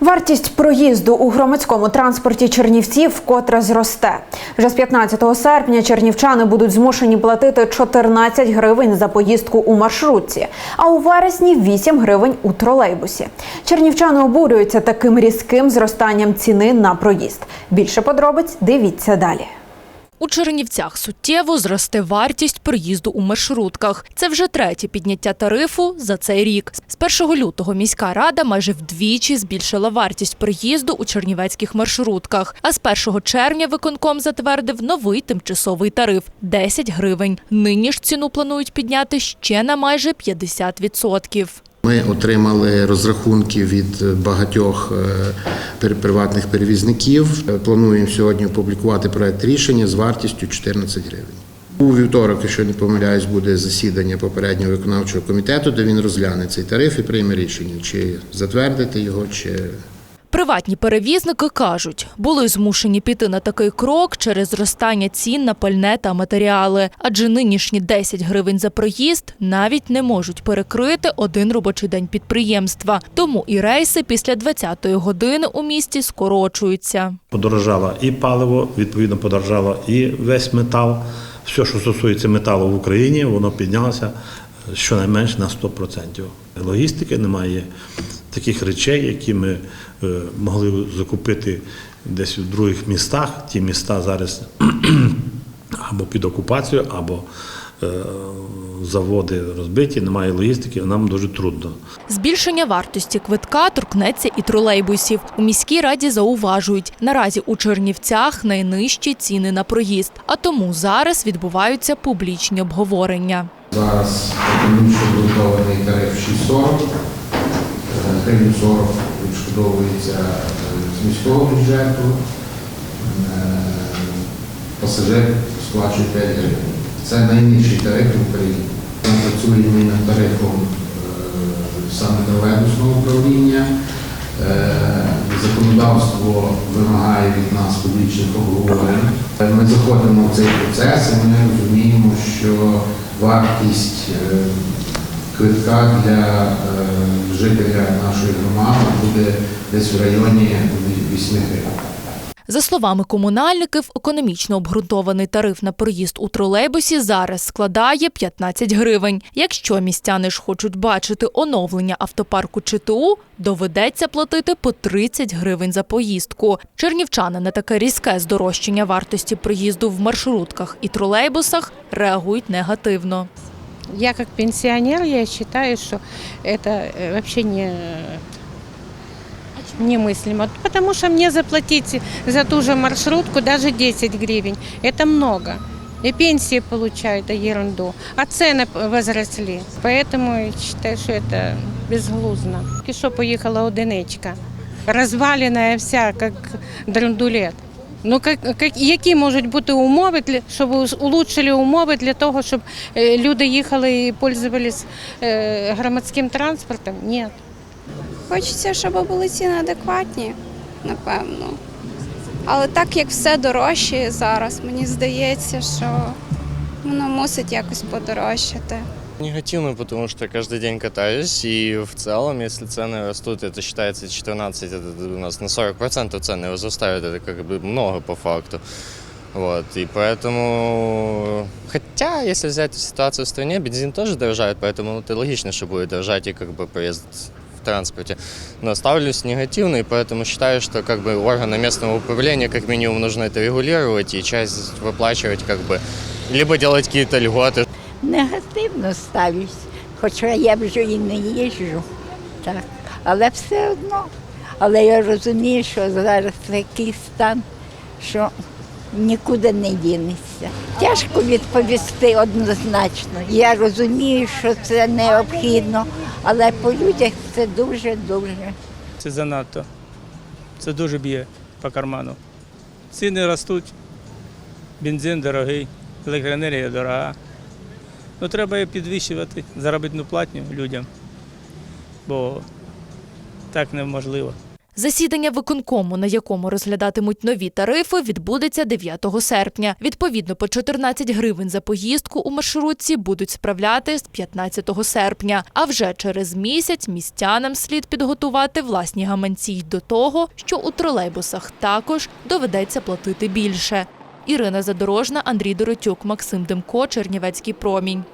Вартість проїзду у громадському транспорті Чернівців вкотре зросте. Вже з 15 серпня чернівчани будуть змушені платити 14 гривень за поїздку у маршрутці, а у вересні 8 гривень у тролейбусі. Чернівчани обурюються таким різким зростанням ціни на проїзд. Більше подробиць дивіться далі. У Чернівцях суттєво зросте вартість проїзду у маршрутках. Це вже третє підняття тарифу за цей рік. З 1 лютого міська рада майже вдвічі збільшила вартість проїзду у чернівецьких маршрутках. А з 1 червня виконком затвердив новий тимчасовий тариф 10 гривень. Нині ж ціну планують підняти ще на майже 50%. Ми отримали розрахунки від багатьох е, приватних перевізників. Е, Плануємо сьогодні опублікувати проект рішення з вартістю 14 гривень. У вівторок, якщо не помиляюсь, буде засідання попереднього виконавчого комітету, де він розгляне цей тариф і прийме рішення, чи затвердити його, чи Приватні перевізники кажуть, були змушені піти на такий крок через зростання цін на пальне та матеріали, адже нинішні 10 гривень за проїзд навіть не можуть перекрити один робочий день підприємства. Тому і рейси після 20-ї години у місті скорочуються. Подорожало і паливо, відповідно, подорожало і весь метал. Все, що стосується металу в Україні, воно піднялося щонайменш на 100%. Логістики немає таких речей, які ми е, могли закупити десь у других містах. Ті міста зараз або під окупацією, або е, заводи розбиті, немає логістики, нам дуже трудно. Збільшення вартості квитка торкнеться і тролейбусів. У міській раді зауважують, наразі у Чернівцях найнижчі ціни на проїзд, а тому зараз відбуваються публічні обговорення. зараз економічно обґрунтований тариф 6,40, гривень 40 відшкодовується е, з міського бюджету, е, пасажир сплачує 5 гривень. Це найнижчий тариф в Україні. Ми працюємо над тарифом е, саме тролейбусного управління. Законодавство вимагає від нас публічних обговорень. Ми заходимо в цей процес і ми розуміємо, що вартість квитка для жителя нашої громади буде десь в районі 8 гривень. За словами комунальників, економічно обґрунтований тариф на проїзд у тролейбусі зараз складає 15 гривень. Якщо містяни ж хочуть бачити оновлення автопарку ЧТУ, доведеться платити по 30 гривень за поїздку. Чернівчани на таке різке здорожчання вартості проїзду в маршрутках і тролейбусах реагують негативно. Я как пенсионер, я считаю, что это э, вообще не немыслимо. Потому что мне заплатить за ту же маршрутку даже 10 гривен, это много. И пенсии получают, ерунду. А цены возросли. Поэтому я считаю, что это безглузно. Что поехала одиничка, розваленная вся, как драндулет. Ну, які можуть бути умови, щоб улучшили умови для того, щоб е, люди їхали і пользувались е, громадським транспортом? Ні. Хочеться, щоб були ціни адекватні, напевно. Але так як все дорожчає зараз, мені здається, що воно мусить якось подорожчати. Негативно, потому что каждый день катаюсь, и в целом, если цены растут, это считается 14, это у нас на 40% цены возрастают, это как бы много по факту. Вот, и поэтому, хотя, если взять ситуацию в стране, бензин тоже дорожает, поэтому ну, это логично, что будет дорожать и как бы проезд в транспорте. Но ставлюсь негативно, и поэтому считаю, что как бы органы местного управления как минимум нужно это регулировать и часть выплачивать как бы, либо делать какие-то льготы, Негативно ставлюсь, хоча я вже і не їжджу. Так. Але все одно. Але я розумію, що зараз такий стан, що нікуди не дінеться. Тяжко відповісти однозначно. Я розумію, що це необхідно, але по людях це дуже-дуже. Це занадто. Це дуже б'є по карману. Ціни ростуть, бензин дорогий, електроенергія дорога. Ну, треба підвищувати заробітну платню людям, бо так неможливо. Засідання виконкому, на якому розглядатимуть нові тарифи, відбудеться 9 серпня. Відповідно, по 14 гривень за поїздку у маршрутці будуть справляти з 15 серпня. А вже через місяць містянам слід підготувати власні гаманці й до того, що у тролейбусах також доведеться платити більше. Ірина Задорожна, Андрій Доротюк, Максим Демко, Чернівецький промінь.